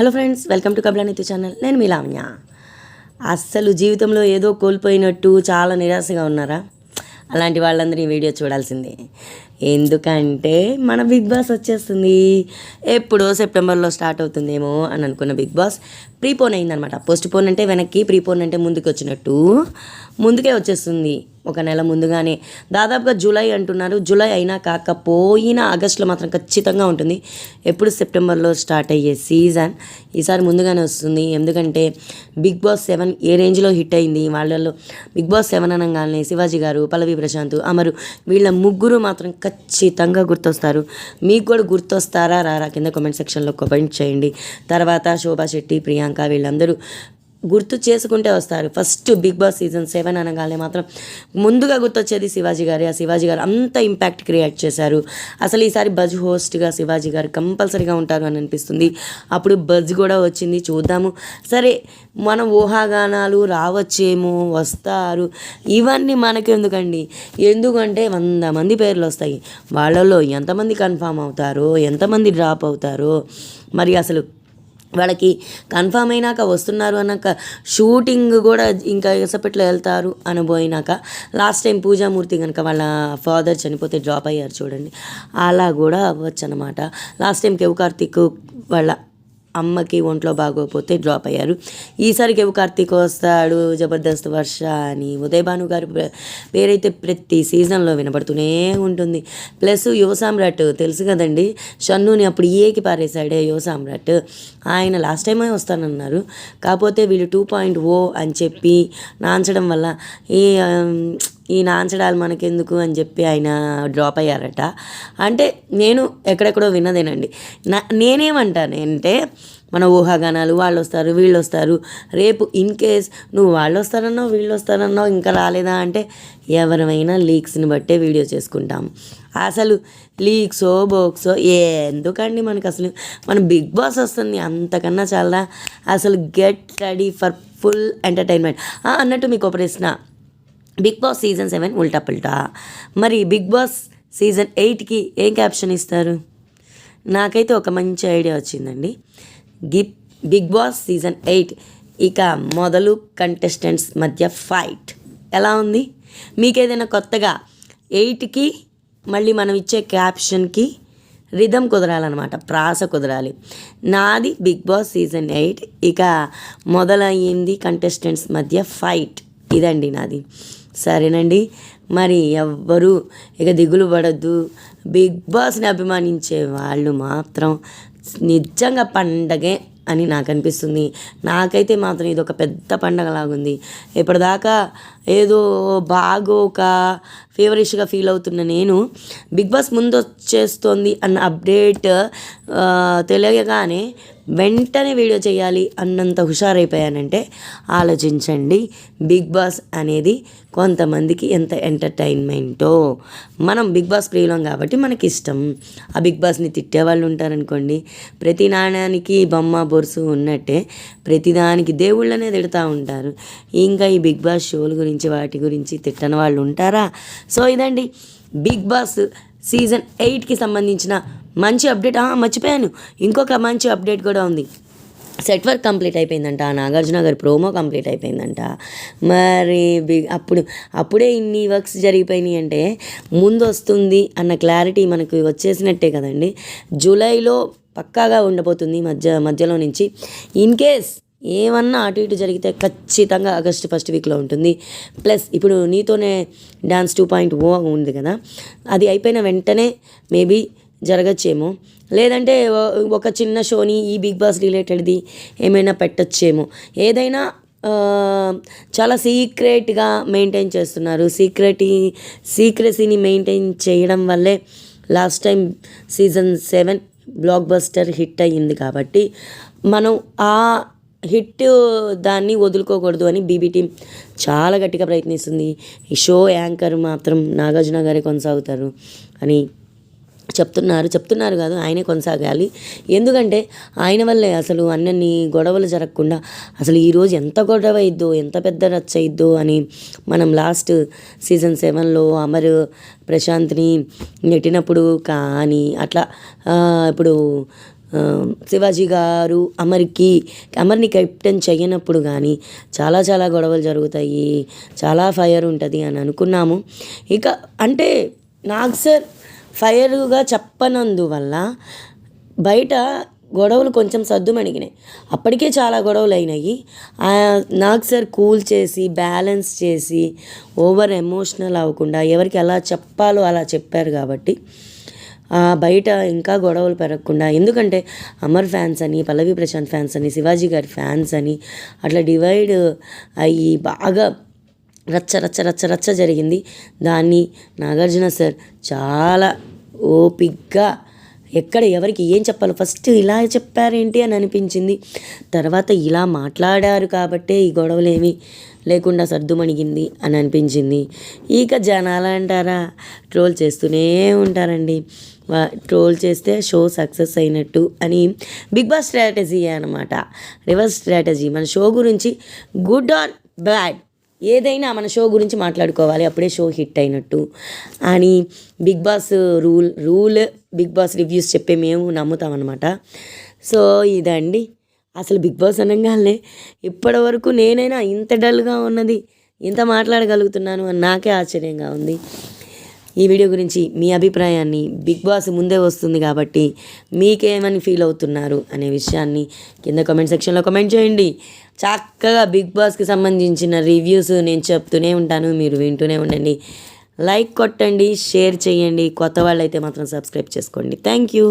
Hello friends welcome to కబలా Nitya channel. నేను మీ లావణ్య. అస్సలు జీవితంలో ఏదో కోల్పోయినట్టు చాలా నిరాశగా ఉన్నారా? అలాంటి వాళ్ళందరూ ఈ వీడియో చూడాల్సిందే. ఎందుకంటే మన బిగ్ బాస్ వచ్చేస్తుంది. ఎప్పుడో సెప్టెంబర్లో స్టార్ట్ అవుతుందేమో అని అనుకున్న బిగ్ బాస్ ప్రీపోన్ అయిందనమాట. పోస్ట్ పోన్ అంటే వెనక్కి ప్రీపోన్ అంటే ముందుకు వచ్చినట్టు. ముందుకే వచ్చేస్తుంది. ఒక నెల ముందుగానే. దాదాపుగా జూలై అంటున్నారు. జూలై అయినా కాకపోయినా ఆగస్టులో మాత్రం ఖచ్చితంగా ఉంటుంది. ఎప్పుడు సెప్టెంబర్లో స్టార్ట్ అయ్యే సీజన్? ఈసారి ముందుగానే వస్తుంది. ఎందుకంటే బిగ్ బాస్ సెవెన్ ఏ రేంజ్లో హిట్ అయింది? వాళ్ళల్లో బిగ్ బాస్ సెవెన్ అనగానే శివాజీ గారు పల్లవి ప్రశాంత్ అమరు వీళ్ళ ముగ్గురు మాత్రం ఖచ్చితంగా గుర్తొస్తారు. మీకు కూడా గుర్తొస్తారా? రారా. కింద కామెంట్ సెక్షన్లో కామెంట్ చేయండి. తర్వాత శోభా శెట్టి ప్రియాంక వీళ్ళందరూ గుర్తు చేసుకుంటే వస్తారు. First Bigg Boss season seven అనగానే మాత్రం ముందుగా గుర్తొచ్చేది శివాజీ గారి. ఆ శివాజీ గారు అంత ఇంపాక్ట్ క్రియేట్ చేశారు. అసలు ఈసారి బజ్ హోస్ట్గా శివాజీ గారు కంపల్సరీగా ఉంటారు అని అనిపిస్తుంది. అప్పుడు బజ్ కూడా వచ్చింది. చూద్దాము. సరే మన ఊహాగానాలు రావచ్చేమో వస్తారు. ఇవన్నీ మనకెందుకండి? ఎందుకంటే వంద మంది పేర్లు వస్తాయి. వాళ్ళలో ఎంతమంది కన్ఫామ్ అవుతారో ఎంతమంది డ్రాప్ అవుతారో మరి అసలు వాళ్ళకి కన్ఫామ్ అయినాక వస్తున్నారు అన్నాక షూటింగ్ కూడా ఇంకా ఎసపెట్లో వెళ్తారు అనిపోయినాక లాస్ట్ టైం పూజామూర్తి కనుక వాళ్ళ ఫాదర్ చనిపోతే డ్రాప్ అయ్యారు చూడండి. అలా కూడా అవ్వచ్చు అనమాట లాస్ట్ టైం కేవ్ కార్తిక్ వాళ్ళ అమ్మకి ఒంట్లో బాగోకపోతే డ్రాప్ అయ్యారు. ఈసారి కెవ్ కార్తీక్ వస్తాడు జబర్దస్త్ వర్ష అని. ఉదయ్ భాను గారి పేరైతే ప్రతి సీజన్లో వినపడుతూనే ఉంటుంది. ప్లస్ యువ సామ్రాట్ తెలుసు కదండి షన్నుని అప్పుడు ఏకి పారేశాడే యువ సామ్రాట్. ఆయన లాస్ట్ టైమే వస్తానన్నారు. కాకపోతే వీళ్ళు టూ పాయింట్ ఓ అని చెప్పి నాంచడం వల్ల ఈ ఈ నాంచడాలు మనకెందుకు అని చెప్పి ఆయన డ్రాప్ అయ్యారట. అంటే నేను ఎక్కడెక్కడో విన్నదేనండి. నా నేనేమంటాను అంటే మన ఊహాగానాలు వాళ్ళు వస్తారు వీళ్ళు వస్తారు రేపు ఇన్ కేస్ నువ్వు వాళ్ళు వస్తారన్నావు వీళ్ళు వస్తారన్నావు ఇంకా రాలేదా అంటే ఎవరైనా లీక్స్ని బట్టే వీడియో చేసుకుంటాం. అసలు లీక్సో బోక్సో ఎందుకండి మనకు అసలు మన బిగ్ బాస్ వస్తుంది అంతకన్నా చాలా. అసలు get ready for full entertainment అన్నట్టు మీకు ఒక ప్రశ్న. బిగ్ బాస్ సీజన్ సెవెన్ ఉల్టా పుల్టా. మరి బిగ్ బాస్ సీజన్ ఎయిట్కి ఏం క్యాప్షన్ ఇస్తారు? నాకైతే ఒక మంచి ఐడియా వచ్చిందండి. గిప్ బిగ్ బాస్ సీజన్ ఎయిట్ ఇక మొదలు కంటెస్టెంట్స్ మధ్య ఫైట్. ఎలా ఉంది? మీకేదైనా కొత్తగా ఎయిట్కి మళ్ళీ మనం ఇచ్చే క్యాప్షన్కి రిధం కుదరాలన్నమాట ప్రాస కుదరాలి. నాది బిగ్ బాస్ సీజన్ ఎయిట్ ఇక మొదలయ్యింది కంటెస్టెంట్స్ మధ్య ఫైట్. ఇదండి నాది. సరేనండి. మరి ఎవ్వరూ ఇక దిగులు పడద్దు. బిగ్ బాస్ని అభిమానించే వాళ్ళు మాత్రం నిజంగా పండగే అని నాకు అనిపిస్తుంది. నాకైతే మాత్రం ఇది ఒక పెద్ద పండగలాగుంది. ఇప్పటిదాకా ఏదో బాగోక ఫేవరిష్గా ఫీల్ అవుతున్న నేను. బిగ్ బాస్ ముందు వచ్చేస్తోంది అన్న అప్డేట్ తెలియగానే వెంటనే వీడియో చేయాలి అన్నంత హుషారైపోయానంటే ఆలోచించండి. బిగ్ బాస్ అనేది కొంతమందికి ఎంత ఎంటర్టైన్మెంటో. మనం బిగ్ బాస్ ప్రియులం కాబట్టి మనకి ఇష్టం ఆ బిగ్ బాస్ని తిట్టే వాళ్ళు ఉంటారనుకోండి. ప్రతి నాణ్యానికి బొమ్మ బొరుసు ఉన్నట్టే ప్రతిదానికి దేవుళ్ళనే తిడతా ఉంటారు. ఇంకా ఈ బిగ్ బాస్ షోల గురించి వాటి గురించి తిట్టని వాళ్ళు ఉంటారా? సో ఇదండి బిగ్ బాస్ సీజన్ ఎయిట్కి సంబంధించిన మంచి అప్డేట్. మర్చిపోయాను. ఇంకొక మంచి అప్డేట్ కూడా ఉంది. సెట్ వర్క్ కంప్లీట్ అయిపోయిందంట నాగార్జున గారి ప్రోమో కంప్లీట్ అయిపోయిందంట. మరి అప్పుడు అప్పుడే ఇన్ని వర్క్స్ జరిగిపోయినాయి అంటే ముందు వస్తుంది అన్న క్లారిటీ మనకు వచ్చేసినట్టే కదండి. జూలైలో పక్కాగా ఉండబోతుంది మధ్య మధ్యలో నుంచి. ఇన్ కేస్ ఏమన్నా అటు ఇటు జరిగితే ఖచ్చితంగా ఆగస్ట్ ఫస్ట్ వీక్లో ఉంటుంది. ప్లస్ ఇప్పుడు నీతోనే డ్యాన్స్ టూ పాయింట్ ఓ ఉంది కదా. అది అయిపోయిన వెంటనే మేబీ జరగచ్చేమో. లేదంటే ఒక చిన్న షోని ఈ బిగ్ బాస్ రిలేటెడ్ది ఏమైనా పెట్టచ్చేమో. ఏదైనా చాలా సీక్రెట్గా మెయింటైన్ చేస్తున్నారు. సీక్రెట్ సీక్రసీని మెయింటైన్ చేయడం వల్లే last time season seven blockbuster hit అయ్యింది కాబట్టి మనం ఆ హిట్ దాన్ని వదులుకోకూడదు అని బీబీటీ చాలా గట్టిగా ప్రయత్నిస్తుంది. ఈ షో యాంకర్ మాత్రం నాగార్జున గారే కొనసాగుతారు అని చెప్తున్నారు. చెప్తున్నారు కాదు ఆయనే కొనసాగాలి. ఎందుకంటే ఆయన వల్లే అసలు అన్నన్ని గొడవలు జరగకుండా అసలు ఈరోజు ఎంత గొడవ అయిద్దో ఎంత పెద్ద రచ్చ అయిద్దో అని మనం లాస్ట్ సీజన్ సెవెన్లో అమర్ ప్రశాంత్ని నెట్టినప్పుడు కానీ అట్లా ఇప్పుడు శివాజీ గారు అమర్కి అమర్ని కెప్టెన్ చేయనప్పుడు కానీ చాలా చాలా గొడవలు జరుగుతాయి. చాలా ఫైర్ ఉంటుంది అని అనుకున్నాము. ఇక అంటే నాగ్ సార్ ఫైర్గా చెప్పనందువల్ల బయట గొడవలు కొంచెం సర్దుమణిగినాయి అప్పటికే చాలా గొడవలు అయినాయి. నాగ్ సార్ కూల్ చేసి బ్యాలెన్స్ చేసి ఓవర్ ఎమోషనల్ అవ్వకుండా ఎవరికి ఎలా చెప్పాలో అలా చెప్పారు కాబట్టి బయట ఇంకా గొడవలు పెరగకుండా ఎందుకంటే అమర్ ఫ్యాన్స్ అని పల్లవి ప్రశాంత్ ఫ్యాన్స్ అని శివాజీ గారి ఫ్యాన్స్ అని అట్లా డివైడ్ అయ్యి బాగా రచ్చ రచ్చ రచ్చ రచ్చ జరిగింది. దాన్ని నాగార్జున సార్ చాలా ఓపిగ్గా ఎక్కడ ఎవరికి ఏం చెప్పాలి ఫస్ట్ ఇలా చెప్పారేంటి అని అనిపించింది. తర్వాత ఇలా మాట్లాడారు కాబట్టే ఈ గొడవలేమి లేకుండా సర్దుమణిగింది అని అనిపించింది. ఇక జనాలు అంటారా ట్రోల్ చేస్తూనే ఉంటారండి. ట్రోల్ చేస్తే షో సక్సెస్ అయినట్టు అని బిగ్ బాస్ స్ట్రాటజీ అనమాట రివర్స్ స్ట్రాటజీ. మన షో గురించి గుడ్ ఆర్ బ్యాడ్? ఏదైనా మన షో గురించి మాట్లాడుకోవాలి అప్పుడే షో హిట్ అయినట్టు అని Bigg Boss rule rule Bigg Boss reviews చెప్పే మేము నమ్ముతామన్నమాట. సో ఇదండి. అసలు బిగ్ బాస్ అనగానే ఇప్పటి వరకు నేనైనా ఇంత డల్గా ఉన్నది ఇంత మాట్లాడగలుగుతున్నాను అని నాకే ఆశ్చర్యంగా ఉంది. ఈ వీడియో గురించి మీ అభిప్రాయాన్ని బిగ్ బాస్ ముందే వస్తుంది కాబట్టి మీకేమని ఫీల్ అవుతున్నారు అనే విషయాన్ని కింద కామెంట్ సెక్షన్లో కామెంట్ చేయండి. చక్కగా బిగ్ బాస్కి సంబంధించిన రివ్యూస్ నేను చెప్తూనే ఉంటాను మీరు వింటూనే ఉండండి. లైక్ కొట్టండి షేర్ చేయండి. కొత్త వాళ్ళైతే మాత్రం సబ్స్క్రైబ్ చేసుకోండి. Thank you.